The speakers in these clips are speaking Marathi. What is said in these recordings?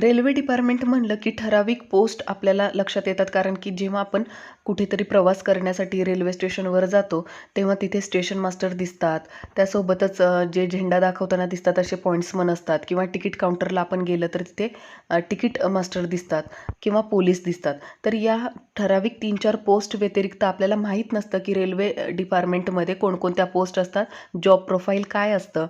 रेल्वे डिपार्टमेंट म्हणलं की ठराविक पोस्ट आपल्याला लक्षात येतात. कारण की जेव्हा आपण कुठेतरी प्रवास करण्यासाठी रेल्वे स्टेशनवर जातो तेव्हा तिथे स्टेशन मास्टर दिसतात. त्यासोबतच जे झेंडा दाखवताना दिसतात असे पॉईंट्समन असतात. किंवा तिकीट काउंटरला आपण गेलं तर तिथे तिकीट मास्टर दिसतात किंवा पोलीस दिसतात. तर या ठराविक तीन चार पोस्ट व्यतिरिक्त आपल्याला माहीत नसतं की रेल्वे डिपार्टमेंटमध्ये कोणकोणत्या पोस्ट असतात. जॉब प्रोफाईल काय असतं.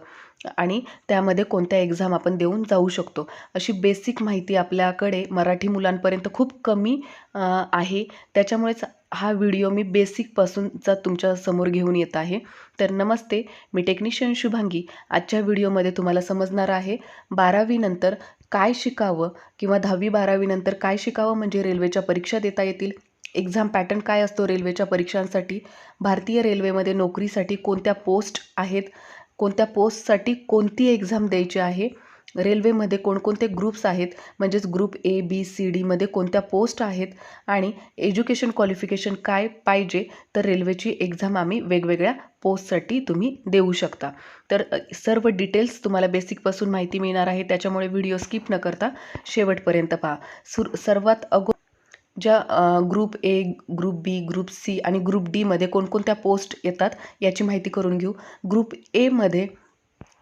आणि त्यामध्ये कोणत्या एक्झाम आपण देऊन जाऊ शकतो. अशी बेसिक माहिती आपल्याकडे मराठी मुलांपर्यंत खूप कमी आहे. त्याच्यामुळेच हा व्हिडिओ मी बेसिकपासूनचा तुमच्यासमोर घेऊन येत आहे. तर नमस्ते मी टेक्निशियन शुभांगी. आजच्या व्हिडिओमध्ये तुम्हाला समजणार आहे बारावीनंतर काय शिकावं किंवा दहावी बारावीनंतर काय शिकावं म्हणजे रेल्वेच्या परीक्षा देता येतील? एक्झाम पॅटर्न काय असतो रेल्वेच्या परीक्षांसाठी? भारतीय रेल्वेमध्ये नोकरीसाठी कोणत्या पोस्ट आहेत? कोणत्या पोस्टसाठी कोणती एक्झाम द्यायची आहे? रेल्वेमध्ये कोणकोणते ग्रुप्स आहेत? म्हणजेच ग्रुप ए बी सी डीमध्ये कोणत्या पोस्ट आहेत? आणि एज्युकेशन क्वालिफिकेशन काय पाहिजे? तर रेल्वेची एक्झाम आम्ही वेगवेगळ्या पोस्टसाठी तुम्ही देऊ शकता. तर सर्व डिटेल्स तुम्हाला बेसिकपासून माहिती मिळणार आहे. त्याच्यामुळे व्हिडिओ स्किप न करता शेवटपर्यंत पहा. सुर सर्वात अगो ज्या group A group B group C आणि ग्रुप डीमध्ये कोणकोणत्या पोस्ट येतात याची माहिती करून घेऊ. ग्रुप एमध्ये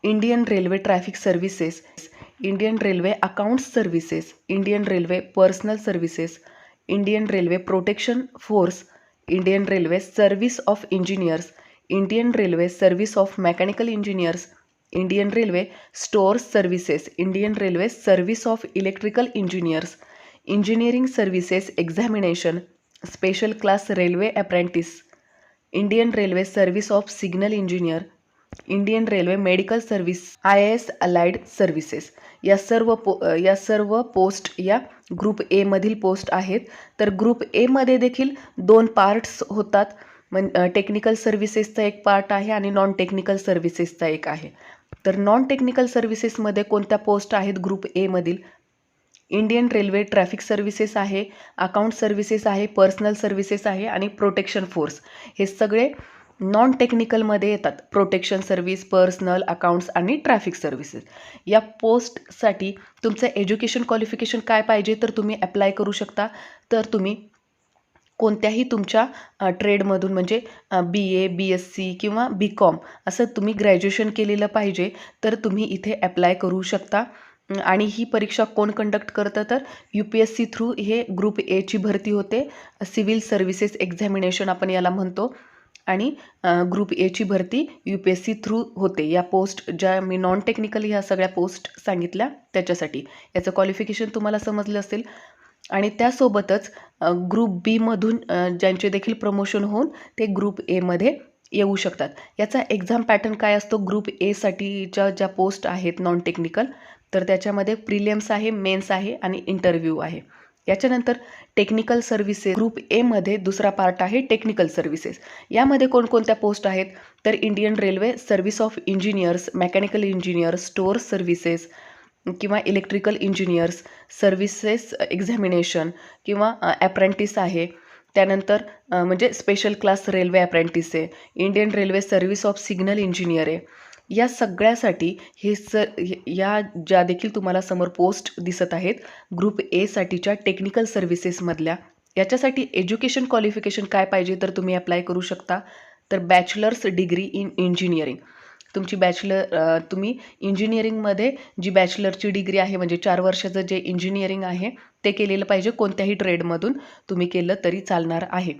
Indian railway traffic services Indian railway accounts services Indian railway personnel services Indian railway protection force Indian railway service of engineers Indian railway service of mechanical engineers Indian railway stores services Indian railway service of electrical engineers engineering services examination special class railway apprentice Indian railway service of signal engineer Indian railway medical service I S allied services. या सर्व पो या सर्व पोस्ट या ग्रुप एमधील पोस्ट आहेत. तर ग्रुप एमध्ये देखील दोन पार्ट्स होतात. मन टेक्निकल सर्व्हिसेसचा एक पार्ट आहे आणि नॉन टेक्निकल सर्व्हिसेसचा एक आहे. तर नॉन टेक्निकल सर्व्हिसेसमध्ये कोणत्या पोस्ट आहेत ग्रुप एमधील इंडियन रेल्वे ट्रॅफिक सर्व्हिसेस आहे अकाउंट सर्व्हिसेस आहे पर्सनल सर्व्हिसेस आहे आणि प्रोटेक्शन फोर्स. हे सगळे नॉन टेक्निकलमध्ये येतात. प्रोटेक्शन सर्व्हिस पर्सनल अकाउंट्स आणि ट्रॅफिक सर्व्हिसेस. या पोस्टसाठी तुमचं एज्युकेशन क्वालिफिकेशन काय पाहिजे तर तुम्ही अप्लाय करू शकता. तर तुम्ही कोणत्याही तुमच्या ट्रेडमधून म्हणजे बी ए बी एस सी किंवा बी कॉम असं तुम्ही ग्रॅज्युएशन केलेलं पाहिजे तर तुम्ही इथे अप्लाय करू शकता. आणि ही परीक्षा कोण कंडक्ट करतं तर U P S C through हे ग्रुप एची भरती होते. सिव्हिल सर्व्हिसेस एक्झामिनेशन आपण याला म्हणतो. आणि ग्रुप एची भरती U P S C through होते. या पोस्ट ज्या मी नॉन टेक्निकल ह्या सगळ्या पोस्ट सांगितल्या त्याच्यासाठी. याचं क्वालिफिकेशन तुम्हाला समजलं असेल. आणि त्यासोबतच ग्रुप बीमधून ज्यांचे देखील प्रमोशन होऊन ते ग्रुप एमध्ये येऊ शकतात. याचा एक्झाम पॅटर्न काय असतो? ग्रुप एसाठीच्या ज्या पोस्ट आहेत नॉन टेक्निकल तर त्याच्यामध्ये प्रिलियम्स आहे मेन्स आहे आणि इंटरव्ह्यू आहे. याच्यानंतर टेक्निकल सर्व्हिसेस ग्रुप एमध्ये दुसरा पार्ट आहे टेक्निकल सर्व्हिसेस. यामध्ये कोणकोणत्या पोस्ट आहेत? तर Indian railway service of engineers mechanical engineers store services किंवा इलेक्ट्रिकल इंजिनियर्स सर्व्हिसेस एक्झामिनेशन किंवा ॲप्रेंटिस आहे. त्यानंतर म्हणजे स्पेशल क्लास रेल्वे ॲप्रेंटिस आहे. Indian railway service of signal engineer आहे. या सगळ्यासाठी हे स हे- या ज्या देखील तुम्हाला समोर पोस्ट दिसत आहेत ग्रुप एसाठीच्या टेक्निकल सर्व्हिसेसमधल्या याच्यासाठी एज्युकेशन क्वालिफिकेशन काय पाहिजे तर तुम्ही अप्लाय करू शकता. तर बॅचलर्स डिग्री इन इंजिनिअरिंग तुमची बॅचलर तुम्ही इंजिनिअरिंगमध्ये जी बॅचलरची डिग्री आहे म्हणजे चार वर्षाचं जे इंजिनिअरिंग आहे ते केलेलं पाहिजे कोणत्याही ट्रेडमधून तुम्ही केलं तरी चालणार आहे.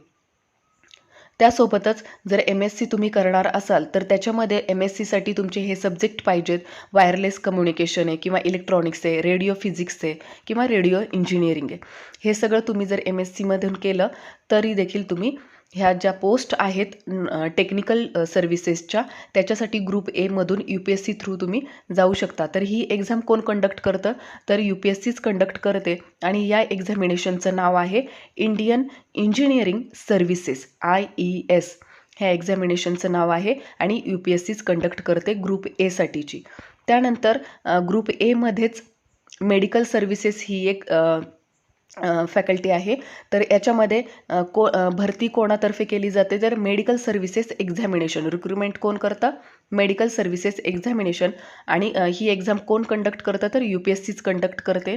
त्यासोबतच जर एम एस सी तुम्ही करणार असाल तर त्याच्यामध्ये एम एस सीसाठी तुमचे हे सब्जेक्ट पाहिजेत वायरलेस कम्युनिकेशन आहे किंवा इलेक्ट्रॉनिक्स आहे रेडिओ फिजिक्स आहे किंवा रेडिओ इंजिनिअरिंग आहे. हे सगळं तुम्ही जर एम एस सीमधून केलं तरी देखील तुम्ही ह्या ज्या पोस्ट आहेत टेक्निकल सर्व्हिसेसच्या त्याच्यासाठी group एमधून U P S C through तुम्ही जाऊ शकता. तर ही एक्झाम कोण कंडक्ट करतं? तर यू पी एस सीच कंडक्ट करते. आणि या एक्झामिनेशनचं नाव आहे Indian engineering services I E S ह्या एक्झामिनेशनचं नाव आहे आणि यू पी एस सीच कंडक्ट करते ग्रुप एसाठीची त्यानंतर ग्रुप एमध्येच मेडिकल सर्व्हिसेस ही एक फॅकल्टी आहे. तर याच्यामध्ये को भरती कोणातर्फे केली जाते? तर मेडिकल सर्व्हिसेस एक्झामिनेशन रिक्रुटमेंट कोण करतं? मेडिकल सर्व्हिसेस एक्झामिनेशन आणि ही एक्झाम कोण कंडक्ट करतं? तर यू पी एस सीच कंडक्ट करते.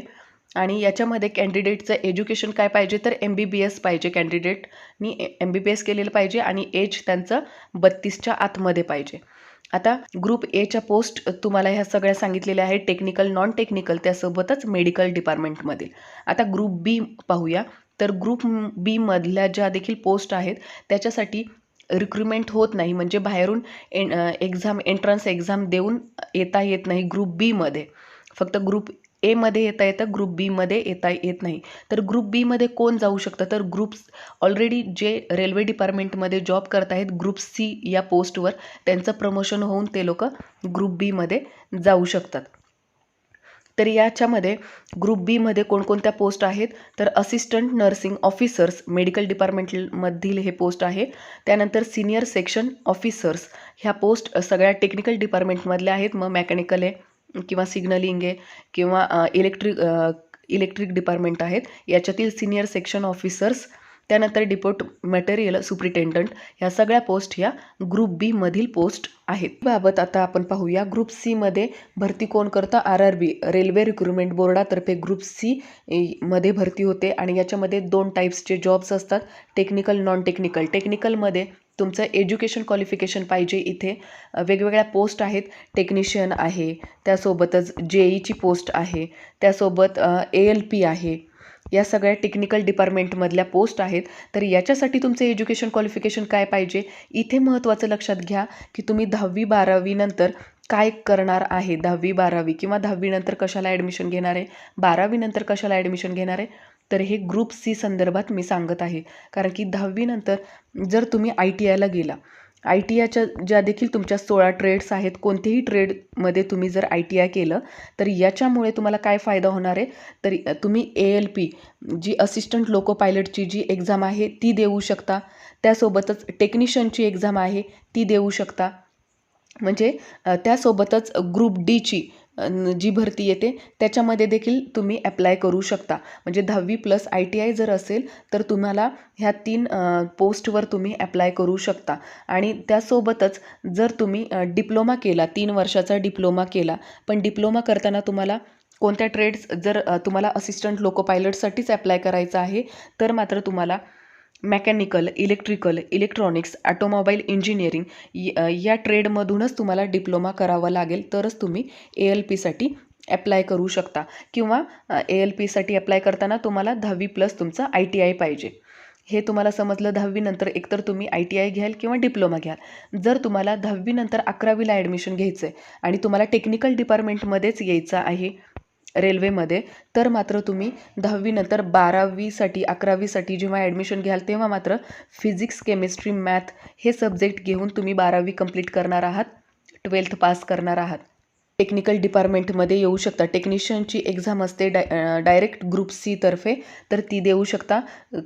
आणि याच्यामध्ये कॅन्डिडेटचं एज्युकेशन काय पाहिजे? तर एम बी बी एस पाहिजे कॅन्डिडेटनी एम बी बी एस केलेलं पाहिजे आणि एज त्यांचं बत्तीसच्या आतमध्ये पाहिजे. आता ग्रुप एच्या पोस्ट तुम्हाला ह्या सगळ्या सांगितलेल्या आहेत टेक्निकल नॉन टेक्निकल त्यासोबतच मेडिकल डिपार्टमेंटमधील आता ग्रुप बी पाहूया. तर ग्रुप बी मधल्या ज्या देखील पोस्ट आहेत त्याच्यासाठी रिक्रुटमेंट होत नाही. म्हणजे बाहेरून एन एक्झाम एंट्रन्स एक्झाम देऊन येता येत नाही ग्रुप बीमध्ये फक्त ग्रुप एमध्ये येता येतं ग्रुप बीमध्ये येता येत नाही. तर ग्रुप बीमध्ये कोण जाऊ शकतं? तर ग्रुप्स ऑलरेडी जे रेल्वे डिपार्टमेंटमध्ये जॉब करत आहेत ग्रुप सी या पोस्टवर त्यांचं प्रमोशन होऊन ते लोक ग्रुप बीमध्ये जाऊ शकतात. तर याच्यामध्ये ग्रुप बीमध्ये कोणकोणत्या पोस्ट आहेत? तर असिस्टंट नर्सिंग ऑफिसर्स मेडिकल डिपार्टमेंटमधील हे पोस्ट आहे. त्यानंतर सिनियर सेक्शन ऑफिसर्स ह्या पोस्ट सगळ्या टेक्निकल डिपार्टमेंटमधल्या आहेत. मग मेकॅनिकल आहे किंवा सिग्नलिंग आहे किंवा इलेक्ट्रिक इलेक्ट्रिक डिपार्टमेंट आहेत. याच्यातील सिनियर सेक्शन ऑफिसर्स त्यानंतर डिपोट मटेरियल सुप्रिटेंडंट ह्या सगळ्या पोस्ट ह्या ग्रुप बी मधील पोस्ट आहेत. बाबत आता आपण पाहूया ग्रुप सी मध्ये भरती कोण करतं? R R B railway recruitment बोर्डातर्फे group C मध्ये भरती होते. आणि याच्यामध्ये दोन टाईप्सचे जॉब्स असतात टेक्निकल नॉन टेक्निकल टेक्निकलमध्ये तुमचं एज्युकेशन क्वालिफिकेशन पाहिजे इथे. वेगवेगळ्या पोस्ट आहेत. टेक्निशियन आहे. त्यासोबतच जे ईची पोस्ट आहे. त्यासोबत ए एल पी आहे. या सगळ्या टेक्निकल डिपार्टमेंटमधल्या पोस्ट आहेत. तर याच्यासाठी तुमचं एज्युकेशन क्वालिफिकेशन काय पाहिजे? इथे महत्त्वाचं लक्षात घ्या की तुम्ही दहावी बारावीनंतर काय करणार आहे? दहावी बारावी किंवा दहावीनंतर कशाला ॲडमिशन घेणार आहे? बारावीनंतर कशाला ॲडमिशन घेणार आहे? तर हे ग्रुप सी संदर्भात मी सांगत आहे. कारण की दहावीनंतर जर तुम्ही आय टी आयला गेला आय टी आयच्या ज्या देखील तुमच्या सोळा ट्रेड्स आहेत कोणतेही ट्रेडमध्ये तुम्ही जर आय टी आय केलं तर याच्यामुळे तुम्हाला काय फायदा होणार आहे? तर तुम्ही ए एल पी जी असिस्टंट लोको पायलटची जी एक्झाम आहे ती देऊ शकता. त्यासोबतच टेक्निशियनची एक्झाम आहे ती देऊ शकता. म्हणजे त्यासोबतच ग्रुप डीची जी भरती येते त्याच्यामध्ये देखील तुम्ही ॲप्लाय करू शकता. म्हणजे दहावी प्लस आय टी आय जर असेल तर तुम्हाला ह्या तीन पोस्टवर तुम्ही ॲप्लाय करू शकता. आणि त्यासोबतच जर तुम्ही डिप्लोमा केला तीन वर्षाचा डिप्लोमा केला पण डिप्लोमा करताना तुम्हाला कोणत्या ट्रेड्स जर तुम्हाला असिस्टंट लोको पायलटसाठीच ॲप्लाय करायचं आहे तर मात्र तुम्हाला mechanical electrical electronics automobile engineering या ट्रेडमधूनच तुम्हाला डिप्लोमा करावा लागेल. तरच तुम्ही ए एल पीसाठी ॲप्लाय करू शकता. किंवा ए एल पीसाठी अप्लाय करताना तुम्हाला दहावी प्लस तुमचं आय टी आय पाहिजे. हे तुम्हाला समजलं दहावीनंतर एकतर तुम्ही आय टी आय घ्याल किंवा डिप्लोमा घ्याल. जर तुम्हाला दहावीनंतर अकरावीला ॲडमिशन घ्यायचं आहे आणि तुम्हाला टेक्निकल डिपार्टमेंटमध्येच यायचं आहे रेल्वेमध्ये तर मात्र तुम्ही दहावीनंतर बारावीसाठी अकरावीसाठी जेव्हा ॲडमिशन घ्याल तेव्हा मात्र फिजिक्स केमिस्ट्री मॅथ हे सब्जेक्ट घेऊन तुम्ही बारावी कंप्लीट करणार आहात ट्वेल्थ पास करणार आहात. टेक्निकल डिपार्टमेंटमध्ये येऊ शकता. टेक्निशियनची एक्झाम असते डाय डायरेक्ट ग्रुप सीतर्फे तर ती देऊ शकता.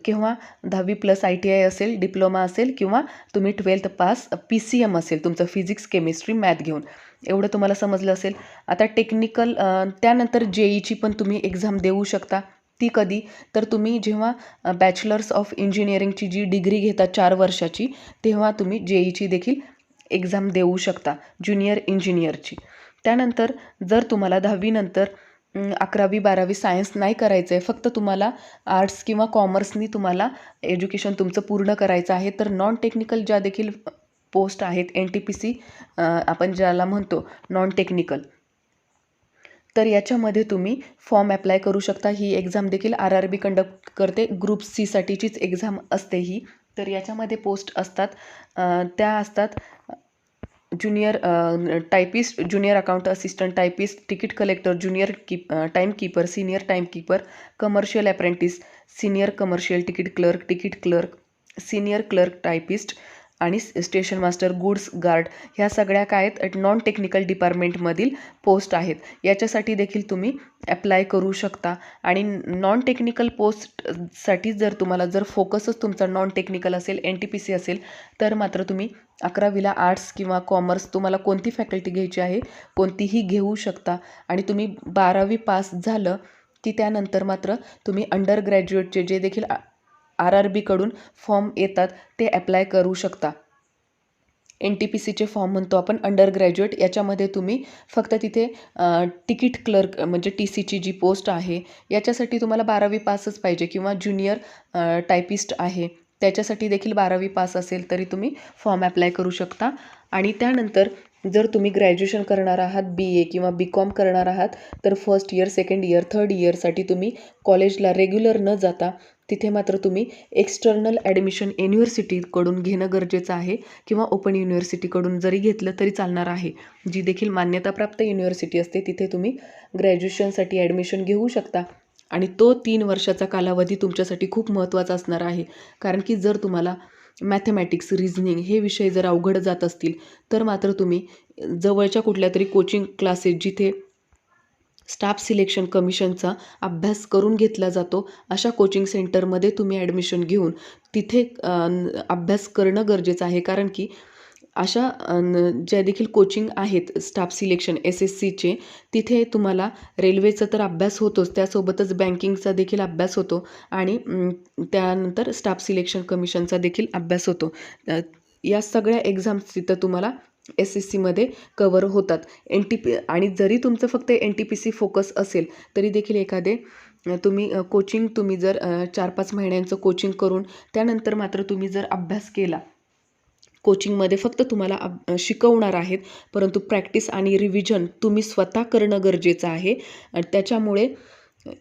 किंवा दहावी प्लस आय टी आय असेल डिप्लोमा असेल किंवा तुम्ही twelfth pass P C M असेल तुमचं फिजिक्स केमिस्ट्री मॅथ घेऊन. एवढं तुम्हाला समजलं असेल. आता टेक्निकल त्यानंतर जे ईची पण तुम्ही एक्झाम देऊ शकता. ती कधी? तर तुम्ही जेव्हा बॅचलर्स ऑफ इंजिनिअरिंगची जी डिग्री घेता चार वर्षाची तेव्हा तुम्ही जे ईची देखील एक्झाम देऊ शकता. ज्युनियर इंजिनियरची त्यानंतर जर तुम्हाला दहावीनंतर अकरावी बारावी सायन्स नाही करायचं आहे फक्त तुम्हाला आर्ट्स किंवा कॉमर्सनी तुम्हाला एज्युकेशन तुमचं पूर्ण करायचं आहे तर नॉन टेक्निकल ज्या देखील पोस्ट आहेत एन टी पी सी आपण ज्याला म्हणतो नॉन टेक्निकल तर याच्यामध्ये तुम्ही फॉर्म अप्लाय करू शकता. ही एक्झाम देखील आर आर बी कंडक्ट करते. ग्रुप सीसाठीचीच एक्झाम असते ही. तर याच्यामध्ये पोस्ट असतात. त्या असतात junior typist junior account assistant typist ticket collector junior keep time keeper senior time keeper commercial apprentice senior commercial ticket clerk ticket clerk senior clerk typist आणि स्टेशन मास्टर गुड्स गार्ड ह्या सगळ्या काय आहेत नॉन टेक्निकल डिपार्टमेंटमधील पोस्ट आहेत. याच्यासाठी देखील तुम्ही ॲप्लाय करू शकता. आणि नॉन टेक्निकल पोस्टसाठी जर तुम्हाला जर फोकसच तुमचा नॉन टेक्निकल असेल एन टी पी सी असेल तर मात्र तुम्ही अकरावीला आर्ट्स किंवा कॉमर्स तुम्हाला कोणती फॅकल्टी घ्यायची आहे कोणतीही घेऊ शकता. आणि तुम्ही बारावी पास झालं की त्यानंतर मात्र तुम्ही अंडर ग्रॅज्युएटचे जे देखील आर आर बीकडून फॉर्म येतात ते ॲप्लाय करू शकता. एन टी पी सीचे फॉर्म म्हणतो आपण अंडर ग्रॅज्युएट याच्यामध्ये तुम्ही फक्त तिथे तिकीट क्लर्क म्हणजे टी सीची जी पोस्ट आहे याच्यासाठी तुम्हाला बारावी पासच पाहिजे किंवा ज्युनियर टायपिस्ट आहे. त्याच्यासाठी देखील बारावी पास असेल तरी तुम्ही फॉर्म ॲप्लाय करू शकता. आणि त्यानंतर जर तुम्ही ग्रॅज्युएशन करणार आहात बी ए किंवा बी कॉम करणार आहात तर first year second year third इयरसाठी तुम्ही कॉलेजला रेग्युलर न जाता तिथे मात्र तुम्ही एक्स्टर्नल ॲडमिशन युनिव्हर्सिटीकडून घेणं गरजेचं आहे किंवा ओपन युनिव्हर्सिटीकडून जरी घेतलं तरी चालणार आहे. जी देखील मान्यताप्राप्त युनिव्हर्सिटी असते तिथे तुम्ही ग्रॅज्युएशनसाठी ॲडमिशन घेऊ शकता. आणि तो तीन वर्षाचा कालावधी तुमच्यासाठी खूप महत्त्वाचा असणार आहे. कारण की जर तुम्हाला मॅथमॅटिक्स रिझनिंग हे विषय जर अवघड जात असतील तर मात्र तुम्ही जवळच्या कुठल्या तरी कोचिंग क्लासेस जिथे स्टाफ सिलेक्शन कमिशनचा अभ्यास करून घेतला जातो. अशा कोचिंग सेंटरमध्ये तुम्ही ॲडमिशन घेऊन तिथे अभ्यास करणं गरजेचं आहे. कारण की अशा न- ज्या देखील कोचिंग आहेत स्टाफ सिलेक्शन एस एस सीचे तिथे तुम्हाला रेल्वेचा तर अभ्यास होतोच. त्यासोबतच बँकिंगचा देखील अभ्यास होतो आणि त्यानंतर स्टाफ सिलेक्शन कमिशनचा देखील अभ्यास होतो. या सगळ्या एक्झाम्स तिथं तुम्हाला एस एस सीमध्ये कवर होतात. एन टी पी आणि जरी तुमचं फक्त N T P C focus असेल तरी देखील एखादे तुम्ही कोचिंग तुम्ही जर चार पाच महिन्यांचं कोचिंग करून त्यानंतर मात्र तुम्ही जर अभ्यास केला कोचिंगमध्ये फक्त तुम्हाला अब शिकवणार आहेत परंतु प्रॅक्टिस आणि रिव्हिजन तुम्ही स्वतः करणं गरजेचं आहे. त्याच्यामुळे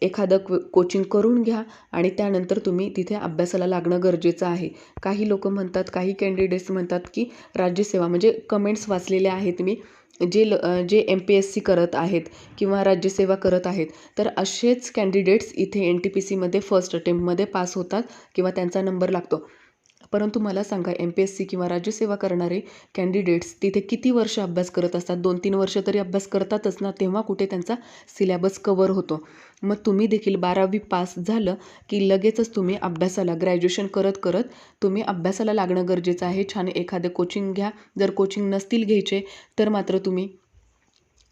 एखादं क्व कोचिंग करून घ्या आणि त्यानंतर तुम्ही तिथे अभ्यासाला लागणं गरजेचं आहे. काही लोक म्हणतात काही कॅन्डिडेट्स म्हणतात की राज्यसेवा म्हणजे कमेंट्स वाचलेले आहेत मी जे ल जे एम पी एस सी करत आहेत किंवा राज्यसेवा करत आहेत तर असेच कॅन्डिडेट्स इथे एन टी पी सीमध्ये फर्स्ट अटेम्प्टमध्ये पास होतात किंवा त्यांचा नंबर लागतो. परंतु मला सांगा एम पी एस सी किंवा राज्यसेवा करणारे कॅन्डिडेट्स तिथे किती वर्ष अभ्यास करत असतात? दोन तीन वर्ष तरी अभ्यास करतातच ना तेव्हा कुठे त्यांचा सिलॅबस कवर होतो? मग तुम्ही देखील बारावी पास झालं की लगेचच तुम्ही अभ्यासाला ग्रॅज्युएशन करत करत तुम्ही अभ्यासाला लागणं गरजेचं आहे. छान एखादं कोचिंग घ्या. जर कोचिंग नसतील घ्यायचे तर मात्र तुम्ही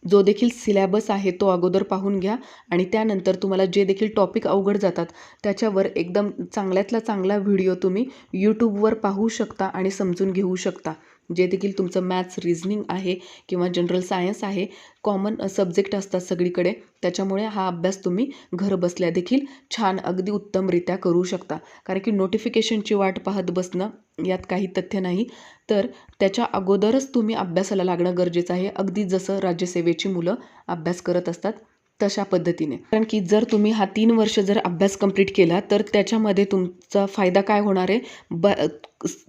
जो देखील सिलॅबस आहे तो अगोदर पाहून घ्या आणि त्यानंतर तुम्हाला जे देखील टॉपिक अवघड जातात त्याच्यावर एकदम चांगल्यातला चांगला व्हिडिओ तुम्ही यूट्यूबवर पाहू शकता आणि समजून घेऊ शकता. जे देखील तुमचं मॅथ्स रिझनिंग आहे किंवा जनरल सायन्स आहे कॉमन सब्जेक्ट असतात सगळीकडे. त्याच्यामुळे हा अभ्यास तुम्ही घर बसल्या देखील छान अगदी उत्तमरित्या करू शकता. कारण की नोटिफिकेशनची वाट पाहत बसणं यात काही तथ्य नाही. तर त्याच्या अगोदरच तुम्ही अभ्यासाला लागणं गरजेचं आहे. अगदी जसं राज्यसेवेची मुलं अभ्यास करत असतात तशा पद्धतीने. कारण की जर तुम्ही हा तीन वर्ष जर अभ्यास कंप्लीट केला तर त्याच्यामध्ये तुमचा फायदा काय होणार आहे? ब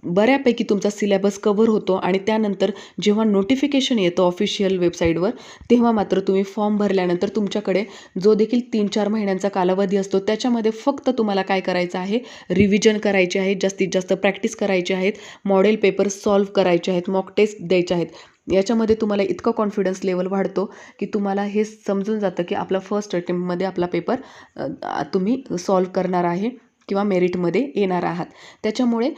बऱ्यापैकी तुमचा सिलेबस कव्हर होतो आणि त्यानंतर जेव्हा नोटिफिकेशन येतं ऑफिशियल वेबसाईटवर तेव्हा मात्र तुम्ही फॉर्म भरल्यानंतर तुमच्याकडे जो देखील तीन चार महिन्यांचा कालावधी असतो त्याच्यामध्ये फक्त तुम्हाला काय करायचं आहे? रिव्हिजन करायचे आहे जास्तीत जास्त प्रॅक्टिस करायची आहेत मॉडेल पेपर सॉल्व्ह करायचे आहेत मॉक टेस्ट द्यायचे आहेत. याच्यामध्ये तुम्हाला इतकं कॉन्फिडन्स लेवल वाढतो की तुम्हाला हे समजून जातं की आपला फर्स्ट अटेम्प्टमध्ये आपला पेपर तुम्ही सॉल्व करणार आहे किंवा मेरिटमध्ये येणार आहात. त्याच्यामुळे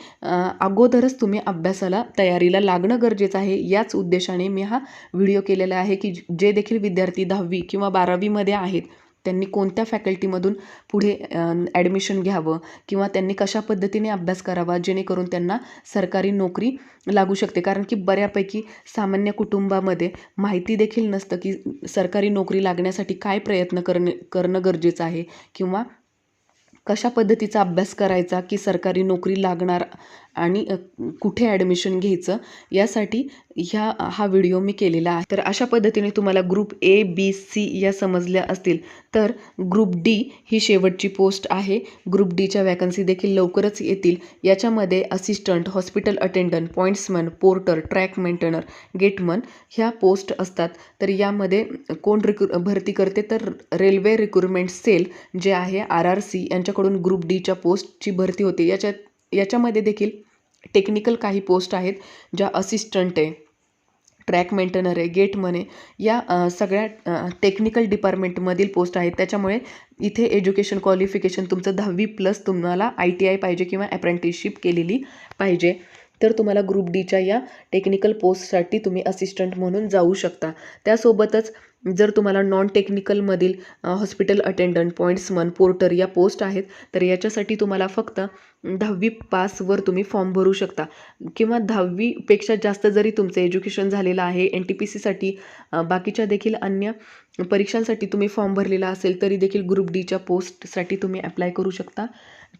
अगोदरच तुम्ही अभ्यासाला तयारीला लागणं गरजेचं आहे. याच उद्देशाने मी हा व्हिडिओ केलेला आहे की जे देखील विद्यार्थी दहावी किंवा बारावीमध्ये आहेत त्यांनी कोणत्या फॅकल्टीमधून पुढे ॲडमिशन घ्यावं किंवा त्यांनी कशा पद्धतीने अभ्यास करावा जेणेकरून त्यांना सरकारी नोकरी लागू शकते? कारण की बऱ्यापैकी सामान्य कुटुंबामध्ये माहिती देखील नसतं की सरकारी नोकरी लागण्यासाठी काय प्रयत्न करणे करणं गरजेचं आहे किंवा कशा पद्धतीचा अभ्यास करायचा की सरकारी नोकरी लागणार आणि कुठे ॲडमिशन घ्यायचं यासाठी ह्या हा व्हिडिओ मी केलेला आहे. तर अशा पद्धतीने तुम्हाला ग्रुप ए बी सी या समजल्या असतील तर ग्रुप डी ही शेवटची पोस्ट आहे. ग्रुप डीच्या वॅकन्सी देखील लवकरच येतील. याच्यामध्ये assistant hospital attendant pointsman porter track maintainer gateman ह्या पोस्ट असतात. तर यामध्ये कोण रिक्रु भरती करते? तर रेल्वे रिक्रुटमेंट सेल जे आहे आर आर सी यांच्याकडून ग्रुप डीच्या पोस्टची भरती होते. याच्यात याच्यामध्ये देखील टेक्निकल काही पोस्ट आहेत ज्या असिस्टंट आहे ट्रॅक मेंटेनर आहे गेट मने या सगळ्या टेक्निकल डिपार्टमेंटमधील पोस्ट आहेत. त्याच्यामुळे इथे एज्युकेशन क्वालिफिकेशन तुमचं दहावी प्लस तुम्हाला आय टी आय पाहिजे किंवा अप्रेंटिसशिप केलेली पाहिजे. तर तुम्हाला ग्रुप डीच्या या टेक्निकल पोस्टसाठी तुम्ही असिस्टंट म्हणून जाऊ शकता. त्यासोबतच जर तुम्हाला नॉन टेक्निकलमधील हॉस्पिटल अटेंडंट पॉईंट्समन पोर्टर या पोस्ट आहेत तर याच्यासाठी तुम्हाला फक्त दहावी पासवर तुम्ही फॉर्म भरू शकता. किंवा दहावीपेक्षा जास्त जरी तुमचं एज्युकेशन झालेलं आहे एन टी पी सीसाठी बाकीच्या देखील अन्य परीक्षांसाठी तुम्ही फॉर्म भरलेला असेल तरी देखील ग्रुप डीच्या पोस्टसाठी तुम्ही अप्लाय करू शकता.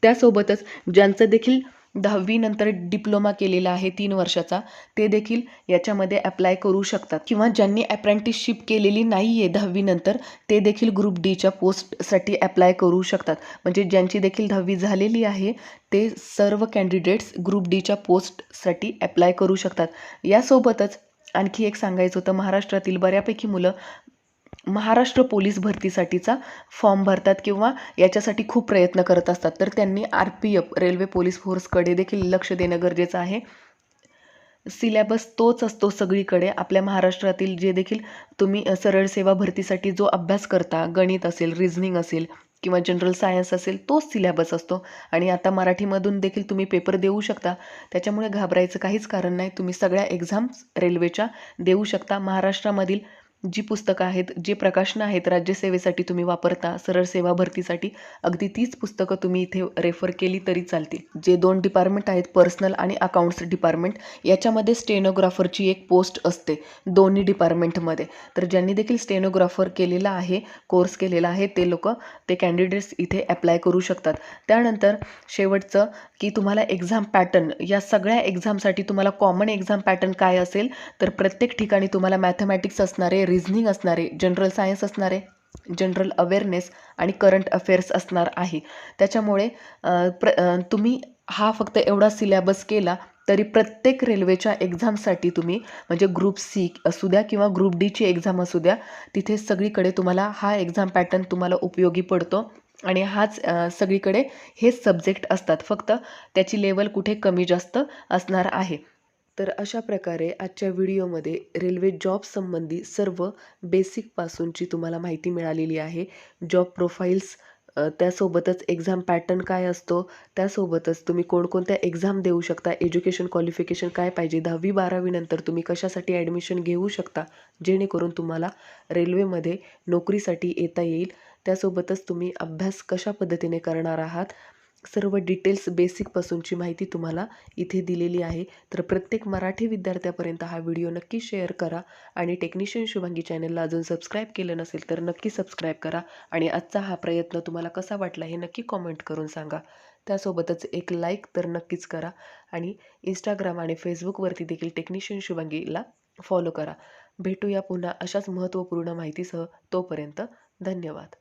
त्यासोबतच ज्यांचं देखील दहावीनंतर डिप्लोमा केलेला आहे तीन वर्षाचा. ते देखील याच्यामध्ये अप्लाय करू शकतात. किंवा ज्यांनी अप्रेंटिसशिप केलेली नाही आहे दहावीनंतर ते देखील ग्रुप डीच्या पोस्टसाठी अप्लाय करू शकतात. म्हणजे ज्यांची देखील दहावी झालेली आहे ते सर्व कॅन्डिडेट्स ग्रुप डीच्या पोस्टसाठी अप्लाय करू शकतात. यासोबतच आणखी एक सांगायचं होतं महाराष्ट्रातील बऱ्यापैकी मुलं महाराष्ट्र पोलीस भरतीसाठीचा फॉर्म भरतात किंवा याच्यासाठी खूप प्रयत्न करत असतात. तर त्यांनी R P F railway police फोर्सकडे देखील लक्ष देणं गरजेचं आहे. सिलॅबस तोच असतो सगळीकडे. आपल्या महाराष्ट्रातील जे देखील तुम्ही सरळ सेवा भरतीसाठी जो अभ्यास करता गणित असेल रिझनिंग असेल किंवा जनरल सायन्स असेल तोच सिलॅबस असतो. आणि आता मराठीमधून देखील तुम्ही पेपर देऊ शकता. त्याच्यामुळे घाबरायचं काहीच कारण नाही. तुम्ही सगळ्या एक्झाम्स रेल्वेच्या देऊ शकता. महाराष्ट्रामधील जी पुस्तकं आहेत जे प्रकाशनं आहेत राज्यसेवेसाठी तुम्ही वापरता सरळ सेवा भरतीसाठी अगदी तीच पुस्तकं तुम्ही इथे रेफर केली तरी चालतील. जे दोन डिपार्टमेंट आहेत पर्सनल आणि अकाउंट्स डिपार्टमेंट याच्यामध्ये स्टेनोग्राफरची एक पोस्ट असते दोन्ही डिपार्टमेंटमध्ये तर ज्यांनी देखील स्टेनोग्राफर केलेला आहे कोर्स केलेला आहे ते लोक ते कॅन्डिडेट्स इथे अप्लाय करू शकतात. त्यानंतर शेवटचं की तुम्हाला एक्झाम पॅटर्न या सगळ्या एक्झामसाठी तुम्हाला कॉमन एक्झाम पॅटर्न काय असेल तर प्रत्येक ठिकाणी तुम्हाला मॅथमॅटिक्स असणारे रिझनिंग असणारे जनरल सायन्स असणारे जनरल अवेअरनेस आणि करंट अफेअर्स असणार आहे. त्याच्यामुळे प्र तुम्ही हा फक्त एवढा सिलॅबस केला तरी प्रत्येक रेल्वेच्या एक्झामसाठी तुम्ही म्हणजे ग्रुप सी असू द्या किंवा ग्रुप डीची एक्झाम असू द्या तिथे सगळीकडे तुम्हाला हा एक्झाम पॅटर्न तुम्हाला उपयोगी पडतो. आणि हाच सगळीकडे हेच सब्जेक्ट असतात. फक्त त्याची लेवल कुठे कमी जास्त असणार आहे. तर अशा प्रकारे आजच्या व्हिडिओमध्ये रेल्वे जॉब संबंधी सर्व बेसिकपासूनची तुम्हाला माहिती मिळालेली आहे. जॉब प्रोफाईल्स त्यासोबतच एक्झाम पॅटर्न काय असतो त्यासोबतच तुम्ही कोणकोणत्या एक्झाम देऊ शकता एज्युकेशन क्वालिफिकेशन काय पाहिजे दहावी बारावीनंतर तुम्ही कशासाठी ॲडमिशन घेऊ शकता जेणेकरून तुम्हाला रेल्वेमध्ये नोकरीसाठी येता येईल. त्यासोबतच तुम्ही अभ्यास कशा पद्धतीने करणार आहात सर्व डिटेल्स बेसिकपासूनची माहिती तुम्हाला इथे दिलेली आहे. तर प्रत्येक मराठी विद्यार्थ्यापर्यंत हा व्हिडिओ नक्की शेअर करा आणि टेक्निशियन शुभांगी चॅनलला अजून सबस्क्राईब केलं नसेल तर नक्की सबस्क्राईब करा आणि आजचा हा प्रयत्न तुम्हाला कसा वाटला हे नक्की कॉमेंट करून सांगा. त्यासोबतच एक लाईक तर नक्कीच करा आणि इंस्टाग्राम आणि फेसबुकवरती देखील टेक्निशियन शुभांगीला फॉलो करा. भेटूया पुन्हा अशाच महत्त्वपूर्ण माहितीसह तोपर्यंत धन्यवाद.